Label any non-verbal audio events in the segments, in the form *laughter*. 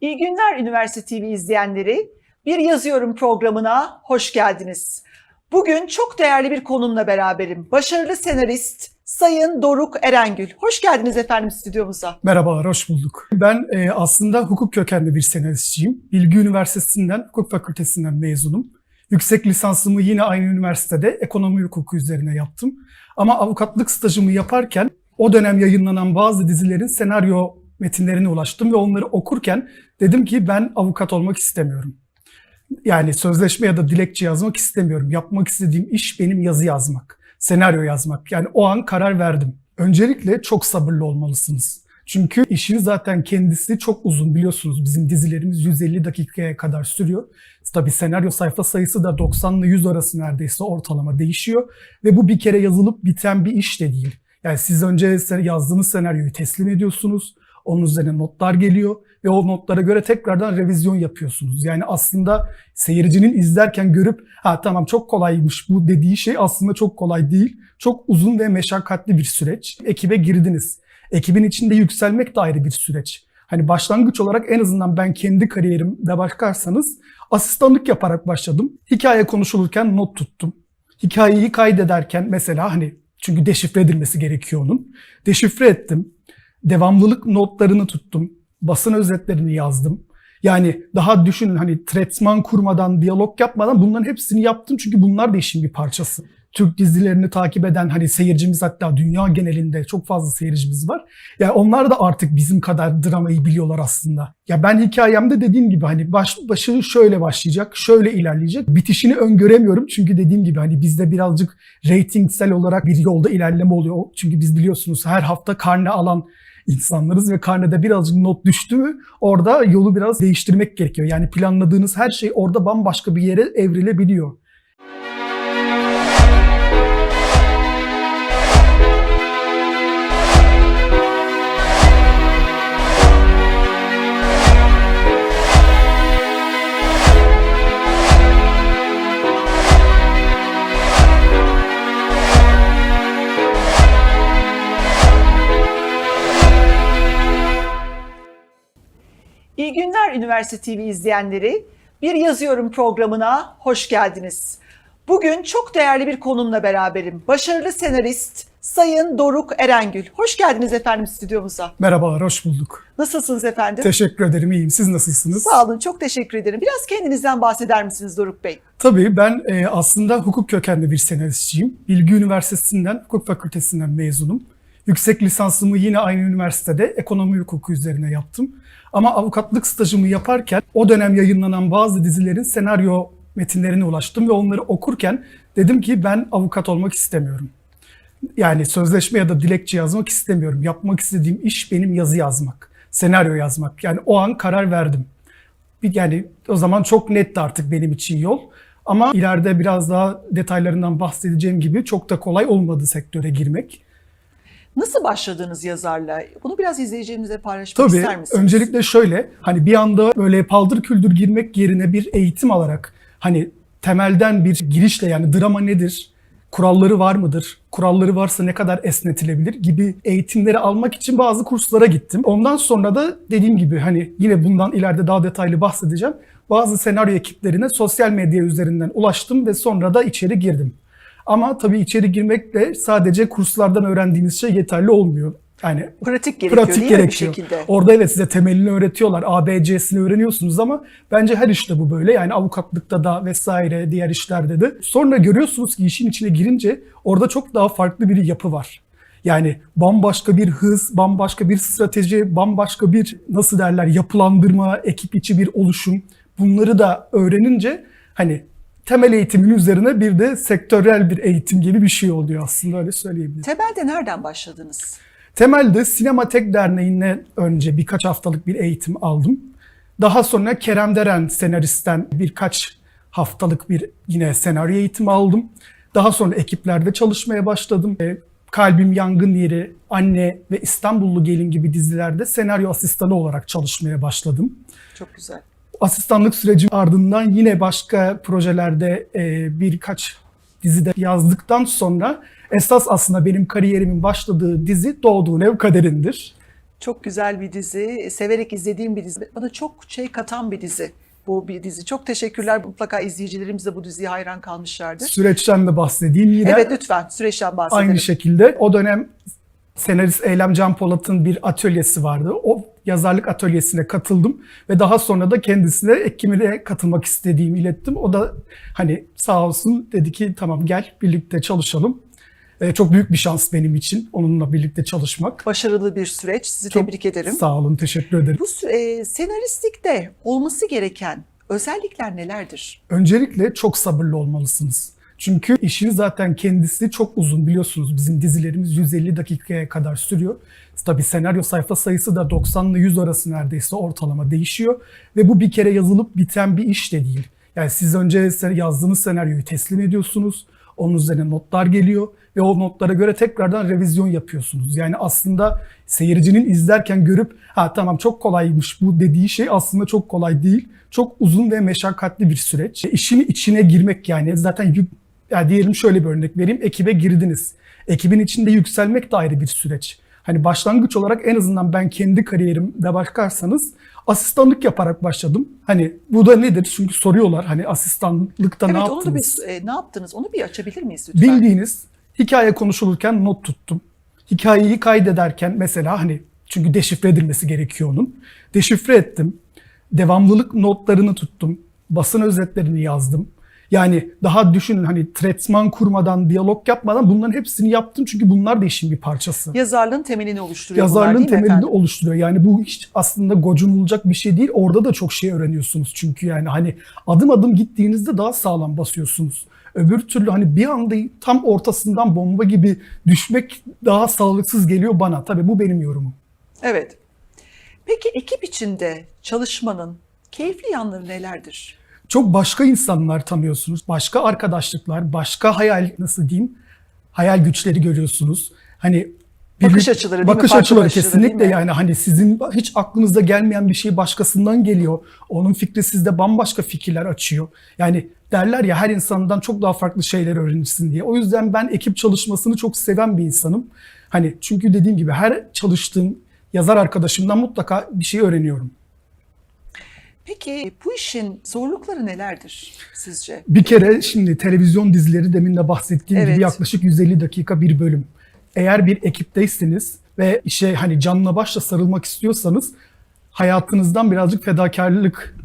İyi günler Üniversite TV izleyenleri. Bir yazıyorum programına hoş geldiniz. Bugün çok değerli bir konumla beraberim. Başarılı senarist Sayın Doruk Erengül. Hoş geldiniz efendim stüdyomuza. Merhabalar, hoş bulduk. Ben e, aslında hukuk kökenli bir senaristçiyim. Bilgi Üniversitesi'nden, hukuk fakültesinden mezunum. Yüksek lisansımı yine aynı üniversitede ekonomi hukuku üzerine yaptım. Ama avukatlık stajımı yaparken o dönem yayınlanan bazı dizilerin senaryo metinlerine ulaştım ve onları okurken dedim ki ben avukat olmak istemiyorum. Yani sözleşme ya da dilekçe yazmak istemiyorum. Yapmak istediğim iş benim yazı yazmak, senaryo yazmak. Yani o an karar verdim. Öncelikle çok sabırlı olmalısınız. Çünkü işin zaten kendisi çok uzun biliyorsunuz. Bizim dizilerimiz 150 dakikaya kadar sürüyor. Tabii senaryo sayfa sayısı da 90 ile 100 arası neredeyse ortalama değişiyor. Ve bu bir kere yazılıp biten bir iş de değil. Yani siz önce yazdığınız senaryoyu teslim ediyorsunuz. Onun üzerine notlar geliyor ve o notlara göre tekrardan revizyon yapıyorsunuz. Yani aslında seyircinin izlerken görüp ha tamam çok kolaymış bu dediği şey aslında çok kolay değil. Çok uzun ve meşakkatli bir süreç. Ekibe girdiniz. Ekibin içinde yükselmek de ayrı bir süreç. Hani başlangıç olarak en azından ben kendi kariyerimde bakarsanız asistanlık yaparak başladım. Hikaye konuşulurken not tuttum. Hikayeyi kaydederken mesela hani çünkü deşifre edilmesi gerekiyor onun. Deşifre ettim. Devamlılık notlarını tuttum. Basın özetlerini yazdım. Yani daha düşünün hani tretman kurmadan, diyalog yapmadan bunların hepsini yaptım. Çünkü bunlar da işin bir parçası. Türk dizilerini takip eden hani seyircimiz hatta dünya genelinde çok fazla seyircimiz var. Yani onlar da artık bizim kadar dramayı biliyorlar aslında. Ya ben hikayemde dediğim gibi hani baş, başı şöyle başlayacak, şöyle ilerleyecek. Bitişini öngöremiyorum çünkü dediğim gibi hani bizde birazcık reytingsel olarak bir yolda ilerleme oluyor. Çünkü biz biliyorsunuz her hafta karne alan insanlarız ve karnede birazcık not düştü mü orada yolu biraz değiştirmek gerekiyor. Yani planladığınız her şey orada bambaşka bir yere evrilebiliyor. Üniversite TV izleyenleri. Bir yazıyorum programına hoş geldiniz. Bugün çok değerli bir konumla beraberim. Başarılı senarist Sayın Doruk Erengül. Hoş geldiniz efendim stüdyomuza. Merhabalar, hoş bulduk. Nasılsınız efendim? Teşekkür ederim, iyiyim. Siz nasılsınız? Sağ olun, çok teşekkür ederim. Biraz kendinizden bahseder misiniz Doruk Bey? Tabii ben e, aslında hukuk kökenli bir senaristçiyim. Bilgi Üniversitesi'nden, hukuk fakültesinden mezunum. Yüksek lisansımı yine aynı üniversitede ekonomi hukuku üzerine yaptım. Ama avukatlık stajımı yaparken o dönem yayınlanan bazı dizilerin senaryo metinlerine ulaştım ve onları okurken dedim ki ben avukat olmak istemiyorum. Yani sözleşme ya da dilekçe yazmak istemiyorum. Yapmak istediğim iş benim yazı yazmak, senaryo yazmak. Yani o an karar verdim. Yani o zaman çok netti artık benim için yol. Ama ileride biraz daha detaylarından bahsedeceğim gibi çok da kolay olmadı sektöre girmek. Nasıl başladınız yazarla? Bunu biraz izleyicilerimizle paylaşmak Tabii. ister misiniz? Öncelikle şöyle hani bir anda böyle paldır küldür girmek yerine bir eğitim alarak hani temelden bir girişle yani drama nedir? Kuralları var mıdır? Kuralları varsa ne kadar esnetilebilir gibi eğitimleri almak için bazı kurslara gittim. Ondan sonra da dediğim gibi hani yine bundan ileride daha detaylı bahsedeceğim. Bazı senaryo ekiplerine sosyal medya üzerinden ulaştım ve sonra da içeri girdim. Ama tabii içeri girmekle sadece kurslardan öğrendiğiniz şey yeterli olmuyor. Yani pratik gerekiyor pratik değil mi bir gerekiyor. şekilde? Orada evet size temelini öğretiyorlar. ABC'sini öğreniyorsunuz ama bence her işte bu böyle. Yani avukatlıkta da vesaire diğer işlerde de. Sonra görüyorsunuz ki işin içine girince orada çok daha farklı bir yapı var. Yani bambaşka bir hız, bambaşka bir strateji, bambaşka bir nasıl derler yapılandırma, ekip içi bir oluşum. Bunları da öğrenince hani temel eğitimin üzerine bir de sektörel bir eğitim gibi bir şey oluyor aslında öyle söyleyebilirim. Temelde nereden başladınız? Temelde Sinematek Derneği'ne önce birkaç haftalık bir eğitim aldım. Daha sonra Kerem Deren senaristten birkaç haftalık bir yine senaryo eğitimi aldım. Daha sonra ekiplerde çalışmaya başladım. E, Kalbim Yangın Yeri, Anne ve İstanbullu Gelin gibi dizilerde senaryo asistanı olarak çalışmaya başladım. Çok güzel. Asistanlık sürecim ardından yine başka projelerde e, birkaç dizide yazdıktan sonra esas aslında benim kariyerimin başladığı dizi Doğduğun Ev Kaderindir. Çok güzel bir dizi. Severek izlediğim bir dizi. Bana çok şey katan bir dizi. Bu bir dizi. Çok teşekkürler. Mutlaka izleyicilerimiz de bu diziye hayran kalmışlardır. Süreçten de bahsedeyim yine. Evet lütfen süreçten bahsedelim. Aynı şekilde o dönem senarist Eylem Can Polat'ın bir atölyesi vardı. O yazarlık atölyesine katıldım ve daha sonra da kendisine Ekim'e katılmak istediğimi ilettim. O da hani sağ olsun dedi ki tamam gel birlikte çalışalım. Ee, çok büyük bir şans benim için onunla birlikte çalışmak. Başarılı bir süreç. Sizi Çok tebrik ederim. Sağ olun, teşekkür ederim. Bu e, senaristlikte olması gereken özellikler nelerdir? Öncelikle çok sabırlı olmalısınız. Çünkü işin zaten kendisi çok uzun biliyorsunuz. Bizim dizilerimiz 150 dakikaya kadar sürüyor. Tabii senaryo sayfa sayısı da 90 ile 100 arası neredeyse ortalama değişiyor. Ve bu bir kere yazılıp biten bir iş de değil. Yani siz önce yazdığınız senaryoyu teslim ediyorsunuz. Onun üzerine notlar geliyor ve o notlara göre tekrardan revizyon yapıyorsunuz. Yani aslında seyircinin izlerken görüp ha tamam çok kolaymış bu dediği şey aslında çok kolay değil. Çok uzun ve meşakkatli bir süreç. İşin içine girmek yani zaten yük, ya diyelim şöyle bir örnek vereyim. Ekibe girdiniz. Ekibin içinde yükselmek de ayrı bir süreç. Hani başlangıç olarak en azından ben kendi kariyerimde bakarsanız asistanlık yaparak başladım. Hani bu da nedir? Çünkü soruyorlar hani asistanlıkta ne evet yaptınız? onu da bir e, ne yaptınız? Onu bir açabilir miyiz lütfen? Bildiğiniz hikaye konuşulurken not tuttum. Hikayeyi kaydederken mesela hani çünkü deşifre edilmesi gerekiyor onun. Deşifre ettim. Devamlılık notlarını tuttum. Basın özetlerini yazdım. Yani daha düşünün hani tretman kurmadan, diyalog yapmadan bunların hepsini yaptım. Çünkü bunlar da işin bir parçası. Yazarlığın temelini oluşturuyor bunlar Yazarlığın mi temelini efendim? oluşturuyor. Yani bu hiç aslında gocunulacak bir şey değil. Orada da çok şey öğreniyorsunuz. Çünkü yani hani adım adım gittiğinizde daha sağlam basıyorsunuz. Öbür türlü hani bir anda tam ortasından bomba gibi düşmek daha sağlıksız geliyor bana. Tabii bu benim yorumum. Evet. Peki ekip içinde çalışmanın keyifli yanları nelerdir? Çok başka insanlar tanıyorsunuz. Başka arkadaşlıklar, başka hayal nasıl diyeyim? Hayal güçleri görüyorsunuz. Hani Bakış birlik- açıları değil mi? Bakış açıları bakış açıları kesinlikle değil mi? yani hani sizin hiç aklınıza gelmeyen bir şey başkasından geliyor. Onun fikri sizde bambaşka fikirler açıyor. Yani derler ya her insandan çok daha farklı şeyler öğrenirsin diye. O yüzden ben ekip çalışmasını çok seven bir insanım. Hani çünkü dediğim gibi her çalıştığım yazar arkadaşımdan mutlaka bir şey öğreniyorum. Peki bu işin zorlukları nelerdir sizce? Bir kere şimdi televizyon dizileri demin de bahsettiğim Evet. gibi yaklaşık 150 dakika bir bölüm. Eğer bir ekipteyseniz ve işe hani canla başla sarılmak istiyorsanız hayatınızdan birazcık fedakarlık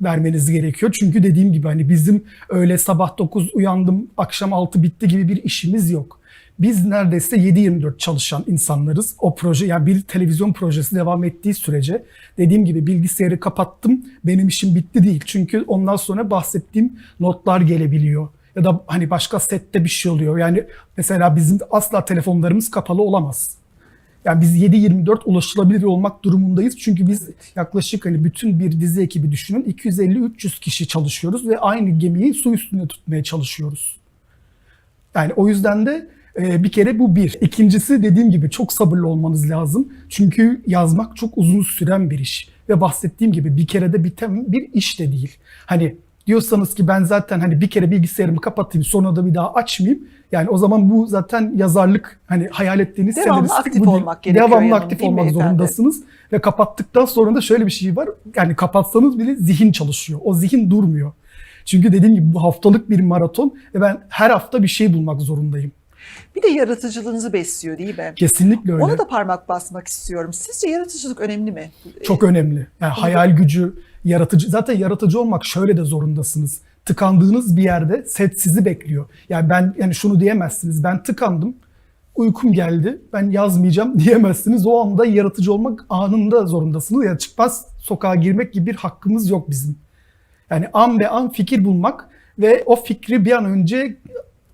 vermeniz gerekiyor. Çünkü dediğim gibi hani bizim öyle sabah 9 uyandım, akşam 6 bitti gibi bir işimiz yok. Biz neredeyse 7-24 çalışan insanlarız. O proje yani bir televizyon projesi devam ettiği sürece dediğim gibi bilgisayarı kapattım benim işim bitti değil. Çünkü ondan sonra bahsettiğim notlar gelebiliyor. Ya da hani başka sette bir şey oluyor. Yani mesela bizim asla telefonlarımız kapalı olamaz. Yani biz 7-24 ulaşılabilir olmak durumundayız. Çünkü biz yaklaşık hani bütün bir dizi ekibi düşünün 250-300 kişi çalışıyoruz ve aynı gemiyi su üstünde tutmaya çalışıyoruz. Yani o yüzden de e, bir kere bu bir. İkincisi dediğim gibi çok sabırlı olmanız lazım. Çünkü yazmak çok uzun süren bir iş. Ve bahsettiğim gibi bir kerede biten bir iş de değil. Hani diyorsanız ki ben zaten hani bir kere bilgisayarımı kapatayım sonra da bir daha açmayayım. Yani o zaman bu zaten yazarlık hani hayal ettiğiniz Devamlı aktif bu olmak gerekiyor Devamlı aktif olmak efendim? zorundasınız. Ve kapattıktan sonra da şöyle bir şey var. Yani kapatsanız bile zihin çalışıyor. O zihin durmuyor. Çünkü dediğim gibi bu haftalık bir maraton ve ben her hafta bir şey bulmak zorundayım. Bir de yaratıcılığınızı besliyor değil mi? Kesinlikle öyle. Ona da parmak basmak istiyorum. Sizce yaratıcılık önemli mi? Çok önemli. Yani hayal gücü, yaratıcı. Zaten yaratıcı olmak şöyle de zorundasınız. Tıkandığınız bir yerde set sizi bekliyor. Yani ben yani şunu diyemezsiniz. Ben tıkandım. Uykum geldi. Ben yazmayacağım *laughs* diyemezsiniz. O anda yaratıcı olmak anında zorundasınız. Ya çıkmaz sokağa girmek gibi bir hakkımız yok bizim. Yani an be an fikir bulmak ve o fikri bir an önce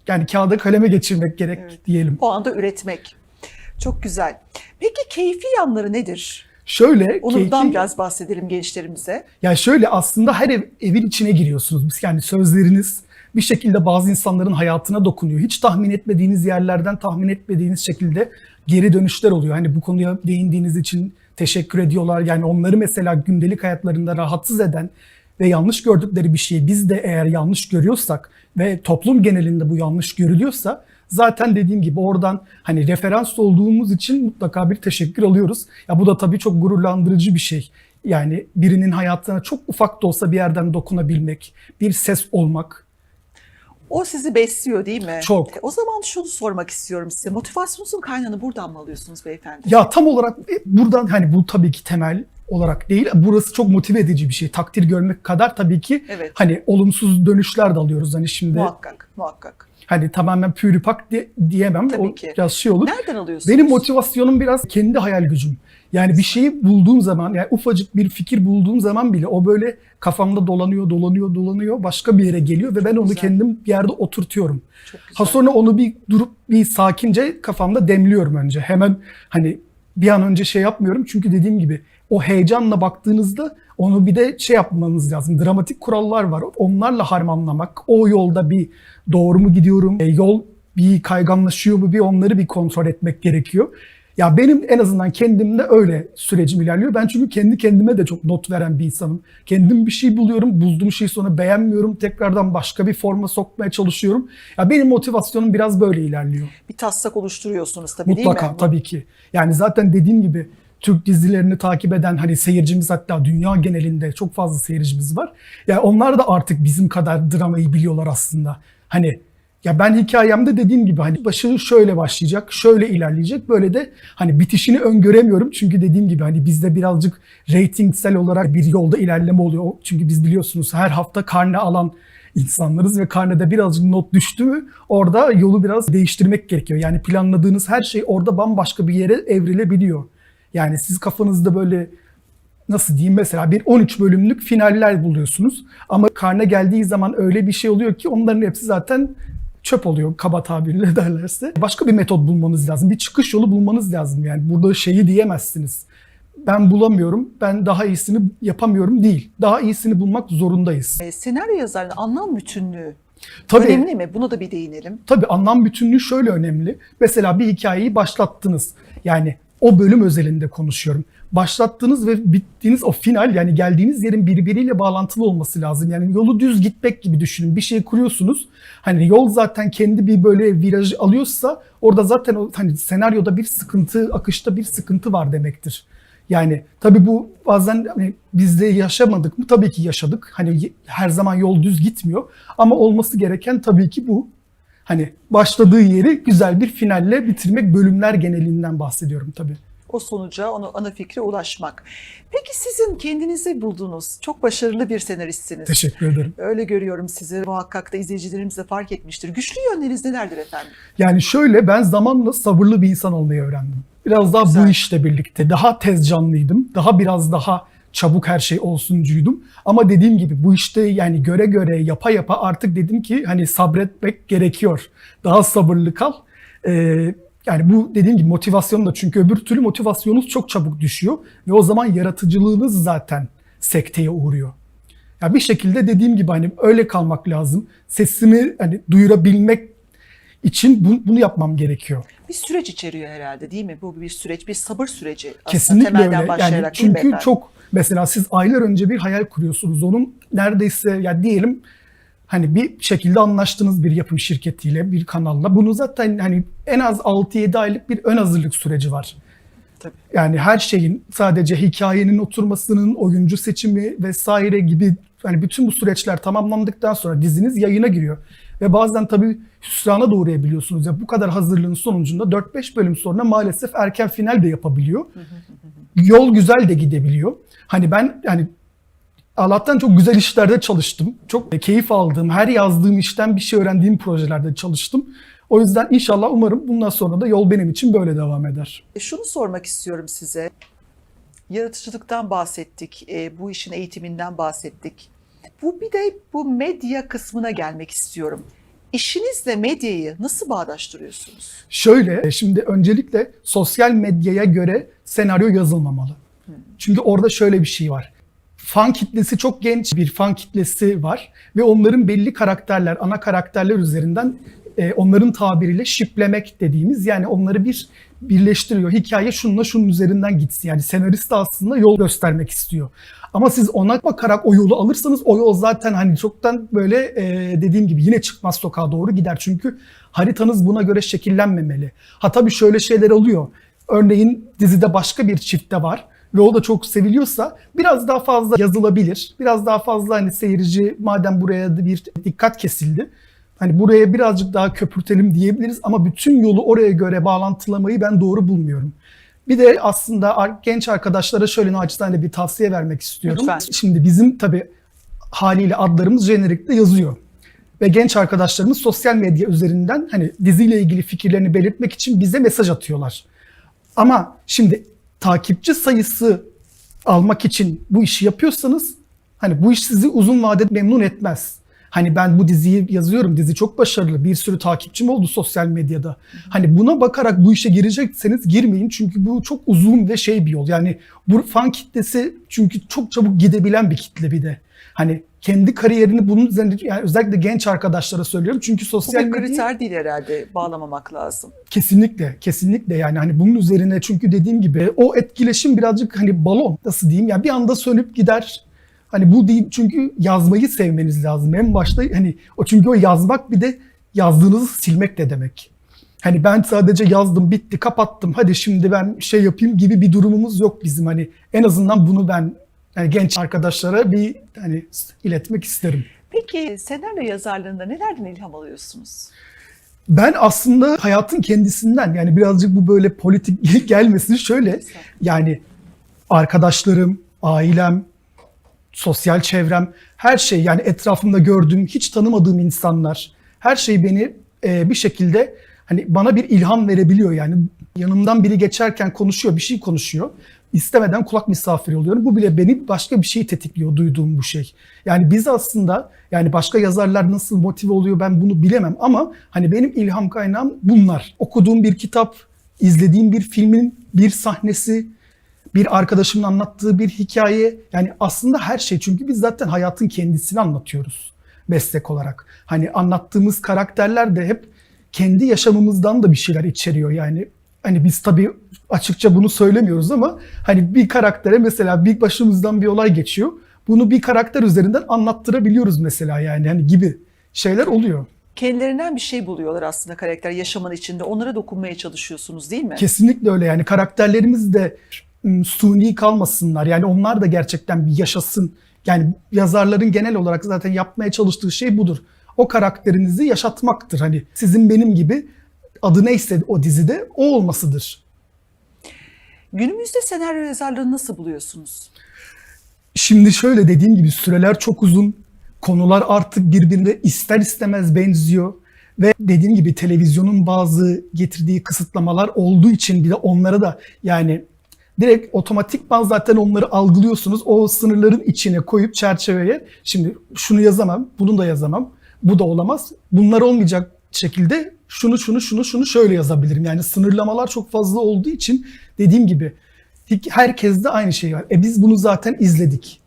yani kağıda kaleme geçirmek gerek Evet. diyelim. O anda üretmek. Çok güzel. Peki keyfi yanları nedir? Şöyle Ondan keyfi- biraz bahsedelim gençlerimize. Yani şöyle aslında her ev, evin içine giriyorsunuz. Biz Yani sözleriniz bir şekilde bazı insanların hayatına dokunuyor. Hiç tahmin etmediğiniz yerlerden tahmin etmediğiniz şekilde geri dönüşler oluyor. Hani bu konuya değindiğiniz için teşekkür ediyorlar. Yani onları mesela gündelik hayatlarında rahatsız eden ve yanlış gördükleri bir şeyi biz de eğer yanlış görüyorsak ve toplum genelinde bu yanlış görülüyorsa Zaten dediğim gibi oradan hani referans olduğumuz için mutlaka bir teşekkür alıyoruz. Ya bu da tabii çok gururlandırıcı bir şey. Yani birinin hayatına çok ufak da olsa bir yerden dokunabilmek, bir ses olmak. O sizi besliyor değil mi? Çok. E, O zaman şunu sormak istiyorum size. Motivasyonunuzun kaynağını buradan mı alıyorsunuz beyefendi? Ya tam olarak e, buradan hani bu tabii ki temel olarak değil. Burası çok motive edici bir şey. Takdir görmek kadar tabii ki Evet. hani olumsuz dönüşler de alıyoruz. Hani şimdi Muhakkak, muhakkak. hani tamamen pürüpak de, diyemem. Tabii o ki. biraz şey olur. Nereden alıyorsunuz? Benim motivasyonum biraz kendi hayal gücüm. Yani bir şeyi bulduğum zaman, yani ufacık bir fikir bulduğum zaman bile o böyle kafamda dolanıyor, dolanıyor, dolanıyor, başka bir yere geliyor ve ben onu güzel. kendim bir yerde oturtuyorum. Çok güzel. Ha sonra onu bir durup bir sakince kafamda demliyorum önce. Hemen hani bir an önce şey yapmıyorum çünkü dediğim gibi o heyecanla baktığınızda onu bir de şey yapmanız lazım. Dramatik kurallar var. Onlarla harmanlamak. O yolda bir doğru mu gidiyorum? E, yol bir kayganlaşıyor mu? Bir onları bir kontrol etmek gerekiyor. Ya benim en azından kendimde öyle sürecim ilerliyor. Ben çünkü kendi kendime de çok not veren bir insanım. Kendim bir şey buluyorum, bulduğum şeyi sonra beğenmiyorum. Tekrardan başka bir forma sokmaya çalışıyorum. Ya benim motivasyonum biraz böyle ilerliyor. Bir taslak oluşturuyorsunuz tabii değil Mutlaka mi? tabii ki. Yani zaten dediğim gibi Türk dizilerini takip eden hani seyircimiz hatta dünya genelinde çok fazla seyircimiz var. Ya onlar da artık bizim kadar dramayı biliyorlar aslında. Hani ya ben hikayemde dediğim gibi hani başı şöyle başlayacak, şöyle ilerleyecek. Böyle de hani bitişini öngöremiyorum. Çünkü dediğim gibi hani bizde birazcık reytingsel olarak bir yolda ilerleme oluyor. Çünkü biz biliyorsunuz her hafta karne alan insanlarız ve karnede birazcık not düştü mü orada yolu biraz değiştirmek gerekiyor. Yani planladığınız her şey orada bambaşka bir yere evrilebiliyor. Yani siz kafanızda böyle nasıl diyeyim mesela bir 13 bölümlük finaller buluyorsunuz. Ama karne geldiği zaman öyle bir şey oluyor ki onların hepsi zaten çöp oluyor kaba tabirle *laughs* derlerse. Başka bir metot bulmanız lazım. Bir çıkış yolu bulmanız lazım. Yani burada şeyi diyemezsiniz. Ben bulamıyorum, ben daha iyisini yapamıyorum değil. Daha iyisini bulmak zorundayız. E, senaryo yazarının anlam bütünlüğü Tabii, önemli mi? Buna da bir değinelim. tabii anlam bütünlüğü şöyle önemli. Mesela bir hikayeyi başlattınız. Yani o bölüm özelinde konuşuyorum. Başlattığınız ve bittiğiniz o final yani geldiğiniz yerin birbiriyle bağlantılı olması lazım. Yani yolu düz gitmek gibi düşünün. Bir şey kuruyorsunuz. Hani yol zaten kendi bir böyle viraj alıyorsa orada zaten o hani senaryoda bir sıkıntı, akışta bir sıkıntı var demektir. Yani tabii bu bazen hani bizde yaşamadık mı? Tabii ki yaşadık. Hani her zaman yol düz gitmiyor. Ama olması gereken tabii ki bu. Hani başladığı yeri güzel bir finalle bitirmek bölümler genelinden bahsediyorum tabii. O sonuca, onu ana fikre ulaşmak. Peki sizin kendinizi bulduğunuz çok başarılı bir senaristsiniz. Teşekkür ederim. Öyle görüyorum sizi. Muhakkak da izleyicilerimiz de fark etmiştir. Güçlü yönleriniz nelerdir efendim? Yani şöyle ben zamanla sabırlı bir insan olmayı öğrendim. Biraz daha Güzel. bu işle birlikte daha tez canlıydım. Daha biraz daha çabuk her şey olsuncuydum. Ama dediğim gibi bu işte yani göre göre yapa yapa artık dedim ki hani sabretmek gerekiyor. Daha sabırlı kal. Ee, yani bu dediğim gibi motivasyon da çünkü öbür türlü motivasyonunuz çok çabuk düşüyor ve o zaman yaratıcılığınız zaten sekteye uğruyor. Ya bir şekilde dediğim gibi hani öyle kalmak lazım. Sesimi hani duyurabilmek için bu- bunu yapmam gerekiyor. Bir süreç içeriyor herhalde değil mi? Bu bir süreç, bir sabır süreci. Aslında Kesinlikle temelden öyle. başlayarak Yani çünkü çok mesela siz aylar önce bir hayal kuruyorsunuz. Onun neredeyse ya diyelim hani bir şekilde anlaştığınız bir yapım şirketiyle, bir kanalla. Bunu zaten hani en az 6-7 aylık bir ön hazırlık süreci var. Tabii. Yani her şeyin sadece hikayenin oturmasının, oyuncu seçimi vesaire gibi hani bütün bu süreçler tamamlandıktan sonra diziniz yayına giriyor. Ve bazen tabii hüsrana da uğrayabiliyorsunuz. Ya bu kadar hazırlığın sonucunda 4-5 bölüm sonra maalesef erken final de yapabiliyor. Yol güzel de gidebiliyor. Hani ben yani Allah'tan çok güzel işlerde çalıştım. Çok keyif aldığım, her yazdığım işten bir şey öğrendiğim projelerde çalıştım. O yüzden inşallah umarım bundan sonra da yol benim için böyle devam eder. E, Şunu sormak istiyorum size. Yaratıcılıktan bahsettik, e, bu işin eğitiminden bahsettik. Bu bir de bu medya kısmına gelmek istiyorum. İşinizle medyayı nasıl bağdaştırıyorsunuz? Şöyle, şimdi öncelikle sosyal medyaya göre senaryo yazılmamalı. Çünkü orada şöyle bir şey var. Fan kitlesi çok genç bir fan kitlesi var ve onların belli karakterler, ana karakterler üzerinden e, onların tabiriyle şiplemek dediğimiz yani onları bir birleştiriyor. Hikaye şununla şunun üzerinden gitsin. Yani senarist de aslında yol göstermek istiyor. Ama siz ona bakarak o yolu alırsanız o yol zaten hani çoktan böyle e, dediğim gibi yine çıkmaz sokağa doğru gider. Çünkü haritanız buna göre şekillenmemeli. Ha tabii şöyle şeyler oluyor. Örneğin dizide başka bir çifte var ve o da çok seviliyorsa biraz daha fazla yazılabilir. Biraz daha fazla hani seyirci madem buraya bir dikkat kesildi. Hani buraya birazcık daha köpürtelim diyebiliriz ama bütün yolu oraya göre bağlantılamayı ben doğru bulmuyorum. Bir de aslında genç arkadaşlara şöyle naçizane bir tavsiye vermek istiyorum. Lütfen. Şimdi bizim tabii haliyle adlarımız jenerikte yazıyor. Ve genç arkadaşlarımız sosyal medya üzerinden hani diziyle ilgili fikirlerini belirtmek için bize mesaj atıyorlar. Ama şimdi takipçi sayısı almak için bu işi yapıyorsanız hani bu iş sizi uzun vadede memnun etmez. Hani ben bu diziyi yazıyorum. Dizi çok başarılı. Bir sürü takipçim oldu sosyal medyada. Hani buna bakarak bu işe girecekseniz girmeyin. Çünkü bu çok uzun ve şey bir yol. Yani bu fan kitlesi çünkü çok çabuk gidebilen bir kitle bir de. Hani kendi kariyerini bunun üzerinde yani özellikle genç arkadaşlara söylüyorum. Çünkü Bu sosyal bir medya kriter değil herhalde bağlamamak lazım. Kesinlikle, kesinlikle yani hani bunun üzerine çünkü dediğim gibi o etkileşim birazcık hani balon nasıl diyeyim yani bir anda sönüp gider. Hani bu değil çünkü yazmayı sevmeniz lazım. En başta hani o çünkü o yazmak bir de yazdığınızı silmek de demek. Hani ben sadece yazdım, bitti, kapattım. Hadi şimdi ben şey yapayım gibi bir durumumuz yok bizim hani. En azından bunu ben yani genç arkadaşlara bir hani iletmek isterim. Peki senaryo yazarlığında nelerden ilham alıyorsunuz? Ben aslında hayatın kendisinden yani birazcık bu böyle politik *laughs* gelmesin şöyle yani arkadaşlarım, ailem, sosyal çevrem her şey yani etrafımda gördüğüm hiç tanımadığım insanlar her şey beni e, bir şekilde hani bana bir ilham verebiliyor yani yanımdan biri geçerken konuşuyor bir şey konuşuyor istemeden kulak misafiri oluyorum. Bu bile beni başka bir şey tetikliyor duyduğum bu şey. Yani biz aslında yani başka yazarlar nasıl motive oluyor ben bunu bilemem ama hani benim ilham kaynağım bunlar. Okuduğum bir kitap, izlediğim bir filmin bir sahnesi, bir arkadaşımın anlattığı bir hikaye yani aslında her şey çünkü biz zaten hayatın kendisini anlatıyoruz meslek olarak. Hani anlattığımız karakterler de hep kendi yaşamımızdan da bir şeyler içeriyor yani. Hani biz tabii açıkça bunu söylemiyoruz ama hani bir karaktere mesela bir başımızdan bir olay geçiyor. Bunu bir karakter üzerinden anlattırabiliyoruz mesela yani hani gibi şeyler oluyor. Kendilerinden bir şey buluyorlar aslında karakter yaşamın içinde. Onlara dokunmaya çalışıyorsunuz değil mi? Kesinlikle öyle yani karakterlerimiz de suni kalmasınlar. Yani onlar da gerçekten bir yaşasın. Yani yazarların genel olarak zaten yapmaya çalıştığı şey budur. O karakterinizi yaşatmaktır. Hani sizin benim gibi adı neyse o dizide o olmasıdır. Günümüzde senaryo yazarlığını nasıl buluyorsunuz? Şimdi şöyle dediğim gibi süreler çok uzun. Konular artık birbirine ister istemez benziyor. Ve dediğim gibi televizyonun bazı getirdiği kısıtlamalar olduğu için bir de onlara da yani direkt otomatikman zaten onları algılıyorsunuz. O sınırların içine koyup çerçeveye şimdi şunu yazamam, bunu da yazamam, bu da olamaz. Bunlar olmayacak şekilde şunu şunu şunu şunu şöyle yazabilirim. Yani sınırlamalar çok fazla olduğu için dediğim gibi herkes de aynı şey var. E biz bunu zaten izledik.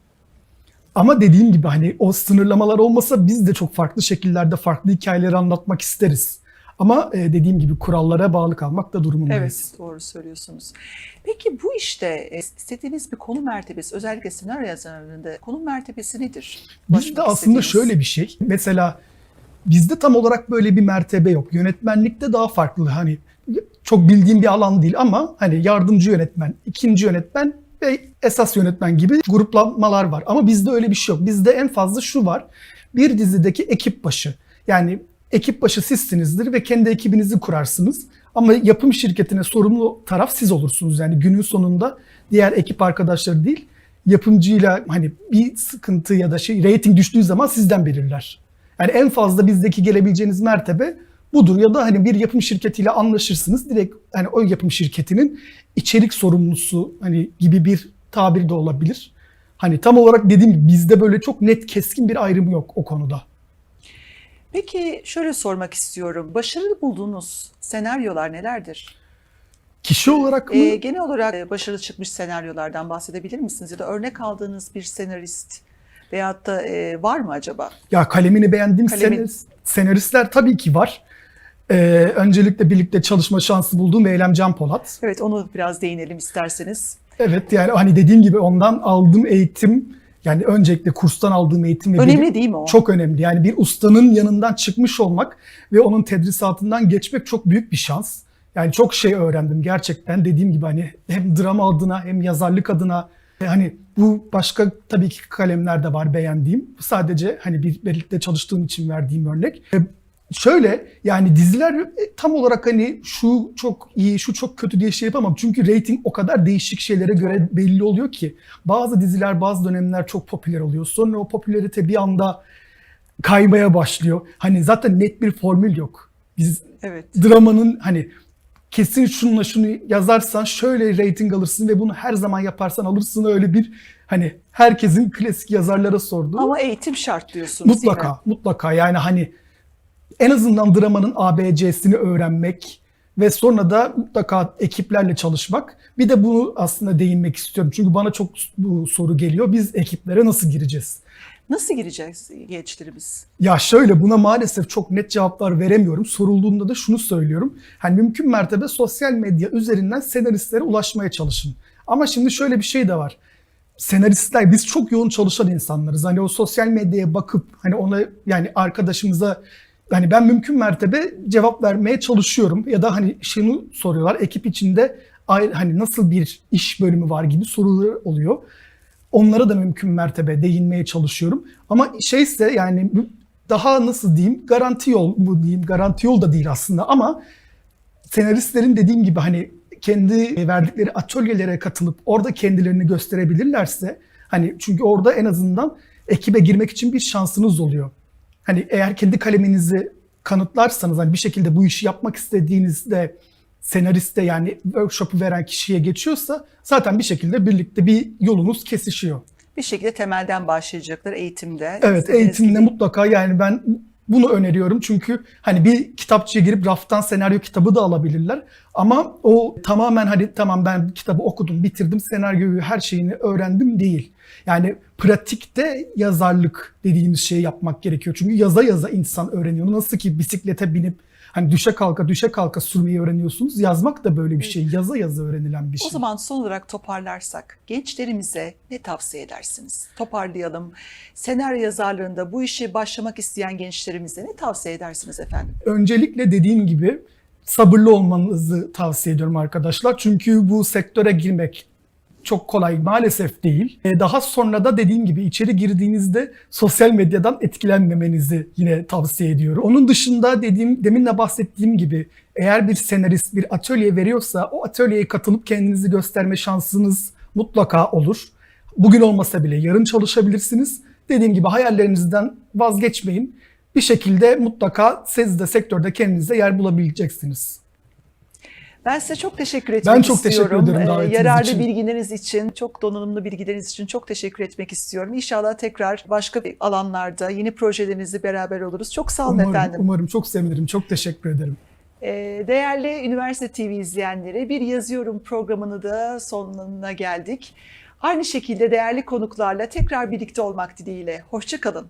Ama dediğim gibi hani o sınırlamalar olmasa biz de çok farklı şekillerde farklı hikayeleri anlatmak isteriz. Ama e, dediğim gibi kurallara bağlı kalmak da durumundayız. Evet doğru söylüyorsunuz. Peki bu işte e, istediğiniz bir konu mertebesi özellikle senaryo yazarlığında konu mertebesi nedir? Bizde aslında şöyle bir şey. Mesela bizde tam olarak böyle bir mertebe yok. Yönetmenlikte daha farklı. Hani çok bildiğim bir alan değil ama hani yardımcı yönetmen, ikinci yönetmen ve esas yönetmen gibi gruplanmalar var. Ama bizde öyle bir şey yok. Bizde en fazla şu var. Bir dizideki ekip başı. Yani ekip başı sizsinizdir ve kendi ekibinizi kurarsınız. Ama yapım şirketine sorumlu taraf siz olursunuz. Yani günün sonunda diğer ekip arkadaşları değil, yapımcıyla hani bir sıkıntı ya da şey rating düştüğü zaman sizden belirler. Yani en fazla bizdeki gelebileceğiniz mertebe budur ya da hani bir yapım şirketiyle anlaşırsınız direkt hani o yapım şirketinin içerik sorumlusu hani gibi bir tabir de olabilir. Hani tam olarak dediğim gibi bizde böyle çok net keskin bir ayrım yok o konuda. Peki şöyle sormak istiyorum. Başarılı bulduğunuz senaryolar nelerdir? Kişi olarak mı? Ee, genel olarak e, başarılı çıkmış senaryolardan bahsedebilir misiniz? Ya da örnek aldığınız bir senarist veyahut da e, var mı acaba? Ya kalemini beğendiğim Kalemin- senarist- senaristler tabii ki var. Ee, öncelikle birlikte çalışma şansı bulduğum Eylem Can Polat. Evet onu biraz değinelim isterseniz. Evet yani hani dediğim gibi ondan aldığım eğitim yani öncelikle kurstan aldığım eğitim ve Önemli benim- değil mi o? çok önemli. Yani bir ustanın yanından çıkmış olmak ve onun tedrisatından geçmek çok büyük bir şans. Yani çok şey öğrendim gerçekten dediğim gibi hani hem drama adına hem yazarlık adına E, hani bu başka tabii ki kalemler de var beğendiğim. Sadece hani bir birlikte çalıştığım için verdiğim örnek. Şöyle yani diziler e, tam olarak hani şu çok iyi, şu çok kötü diye şey yapamam. Çünkü rating o kadar değişik şeylere göre belli oluyor ki. Bazı diziler bazı dönemler çok popüler oluyor. Sonra o popülerite bir anda kaymaya başlıyor. Hani zaten net bir formül yok. Biz Evet. dramanın hani kesin şununla şunu yazarsan şöyle rating alırsın ve bunu her zaman yaparsan alırsın öyle bir hani herkesin klasik yazarlara sorduğu. Ama eğitim şart diyorsunuz? Mutlaka, mutlaka. Yani hani en azından dramanın ABC'sini öğrenmek ve sonra da mutlaka ekiplerle çalışmak. Bir de bunu aslında değinmek istiyorum. Çünkü bana çok bu soru geliyor. Biz ekiplere nasıl gireceğiz? Nasıl gireceğiz gençlerimiz? Ya şöyle buna maalesef çok net cevaplar veremiyorum. Sorulduğunda da şunu söylüyorum. Hani mümkün mertebe sosyal medya üzerinden senaristlere ulaşmaya çalışın. Ama şimdi şöyle bir şey de var. Senaristler biz çok yoğun çalışan insanlarız. Hani o sosyal medyaya bakıp hani ona yani arkadaşımıza hani ben mümkün mertebe cevap vermeye çalışıyorum ya da hani şunu soruyorlar ekip içinde hani nasıl bir iş bölümü var gibi sorular oluyor. Onlara da mümkün mertebe değinmeye çalışıyorum. Ama şeyse yani daha nasıl diyeyim garanti yol mu diyeyim garanti yol da değil aslında ama senaristlerin dediğim gibi hani kendi verdikleri atölyelere katılıp orada kendilerini gösterebilirlerse hani çünkü orada en azından ekibe girmek için bir şansınız oluyor. Hani eğer kendi kaleminizi kanıtlarsanız hani bir şekilde bu işi yapmak istediğinizde senariste yani workshop'u veren kişiye geçiyorsa zaten bir şekilde birlikte bir yolunuz kesişiyor. Bir şekilde temelden başlayacaklar eğitimde. Evet eğitimde gibi. mutlaka yani ben bunu öneriyorum çünkü hani bir kitapçıya girip raftan senaryo kitabı da alabilirler ama o tamamen hani tamam ben kitabı okudum bitirdim senaryoyu her şeyini öğrendim değil. Yani pratikte yazarlık dediğimiz şeyi yapmak gerekiyor. Çünkü yaza yaza insan öğreniyor. Nasıl ki bisiklete binip hani düşe kalka düşe kalka sürmeyi öğreniyorsunuz. Yazmak da böyle bir şey. Yaza yaza öğrenilen bir şey. O zaman son olarak toparlarsak gençlerimize ne tavsiye edersiniz? Toparlayalım. Senaryo yazarlığında bu işe başlamak isteyen gençlerimize ne tavsiye edersiniz efendim? Öncelikle dediğim gibi sabırlı olmanızı tavsiye ediyorum arkadaşlar. Çünkü bu sektöre girmek çok kolay maalesef değil. E, Daha sonra da dediğim gibi içeri girdiğinizde sosyal medyadan etkilenmemenizi yine tavsiye ediyorum. Onun dışında dediğim demin de bahsettiğim gibi eğer bir senarist bir atölye veriyorsa o atölyeye katılıp kendinizi gösterme şansınız mutlaka olur. Bugün olmasa bile yarın çalışabilirsiniz. Dediğim gibi hayallerinizden vazgeçmeyin. Bir şekilde mutlaka siz de sektörde kendinize yer bulabileceksiniz. Ben size çok teşekkür etmek Ben çok teşekkür istiyorum. ederim Ee, davetiniz Yararlı için. bilgileriniz için, çok donanımlı bilgileriniz için çok teşekkür etmek istiyorum. İnşallah tekrar başka alanlarda yeni projelerinizle beraber oluruz. Çok sağ olun Umarım, efendim. umarım çok sevinirim. Çok teşekkür ederim. Ee, Değerli Üniversite TV izleyenleri bir yazıyorum programını da sonuna geldik. Aynı şekilde değerli konuklarla tekrar birlikte olmak dileğiyle. Hoşçakalın.